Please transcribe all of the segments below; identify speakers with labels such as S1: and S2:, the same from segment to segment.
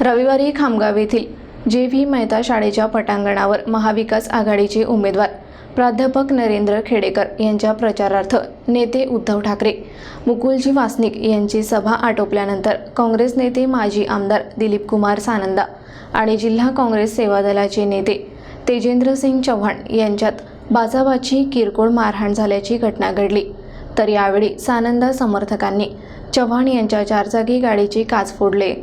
S1: रविवारी खामगाव येथील जे व्ही मेहता शाळेच्या पटांगणावर महाविकास आघाडीचे उमेदवार प्राध्यापक नरेंद्र खेडेकर यांच्या प्रचारार्थ नेते उद्धव ठाकरे मुकुलजी वासनिक यांची सभा आटोपल्यानंतर काँग्रेस नेते माजी आमदार दिलीप कुमार सानंदा आणि जिल्हा काँग्रेस सेवा दलाचे नेते तेजेंद्र सिंग चव्हाण यांच्यात बाचाबाची किरकोळ मारहाण झाल्याची घटना घडली. तर यावेळी सानंदा समर्थकांनी चव्हाण यांच्या चारचाकी गाडीचे काच फोडले.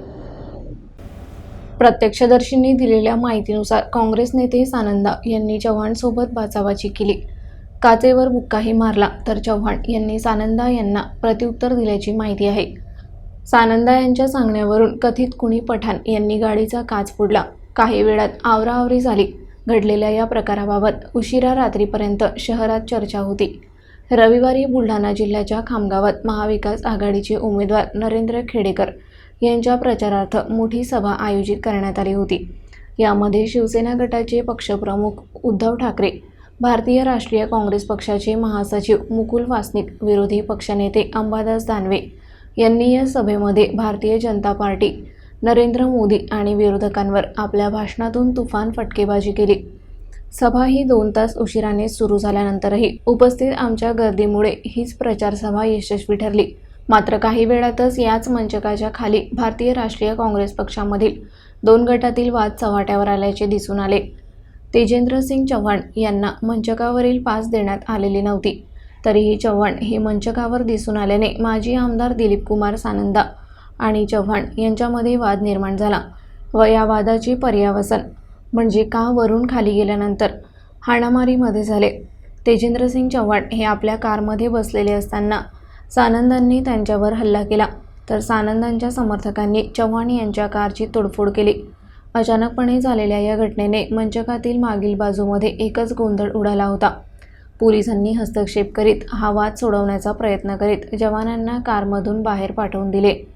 S1: प्रत्यक्षदर्शींनी दिलेल्या माहितीनुसार काँग्रेस नेते सानंदा यांनी चव्हाणसोबत बाचाबाची केली. काचेवर बुक्काही मारला तर चव्हाण यांनी सानंदा यांना प्रत्युत्तर दिल्याची माहिती आहे. सानंदा यांच्या सांगण्यावरून कथित कुणी पठाण यांनी गाडीचा काच फोडला. काही वेळात आवराआवरी झाली. घडलेल्या या प्रकाराबाबत उशिरा रात्रीपर्यंत शहरात चर्चा होती. रविवारी बुलढाणा जिल्ह्याच्या खामगावात महाविकास आघाडीचे उमेदवार नरेंद्र खेडेकर यांच्या प्रचारार्थ मोठी सभा आयोजित करण्यात आली होती. यामध्ये शिवसेना गटाचे पक्षप्रमुख उद्धव ठाकरे भारतीय राष्ट्रीय काँग्रेस पक्षाचे महासचिव मुकुल वासनिक विरोधी पक्षनेते अंबादास दानवे यांनी या सभेमध्ये भारतीय जनता पार्टी नरेंद्र मोदी आणि विरोधकांवर आपल्या भाषणातून तुफान फटकेबाजी केली. सभा ही दोन तास उशिराने सुरू झाल्यानंतरही उपस्थित आमच्या गर्दीमुळे हीच प्रचारसभा यशस्वी ठरली. मात्र काही वेळातच याच मंचकाच्या खाली भारतीय राष्ट्रीय काँग्रेस पक्षामधील दोन गटातील वाद चव्हाट्यावर आल्याचे दिसून आले. तेजेंद्र सिंग चव्हाण यांना मंचकावरील पास देण्यात आलेली नव्हती. तरीही चव्हाण हे मंचकावर दिसून आल्याने माजी आमदार दिलीप कुमार सानंदा आणि चव्हाण यांच्यामध्ये वाद निर्माण झाला व या वादाचे पर्यावसन म्हणजे का वरून खाली गेल्यानंतर हाणामारीमध्ये झाले. तेजेंद्र सिंग चव्हाण हे आपल्या कारमध्ये बसलेले असताना सानंदांनी त्यांच्यावर हल्ला केला. तर सानंदांच्या समर्थकांनी चव्हाण यांच्या कारची तोडफोड केली. अचानकपणे झालेल्या या घटनेने मंचकातील मागील बाजूमध्ये एकच गोंधळ उडाला होता. पोलिसांनी हस्तक्षेप करीत हा वाद सोडवण्याचा प्रयत्न करीत जवानांना कारमधून बाहेर पाठवून दिले.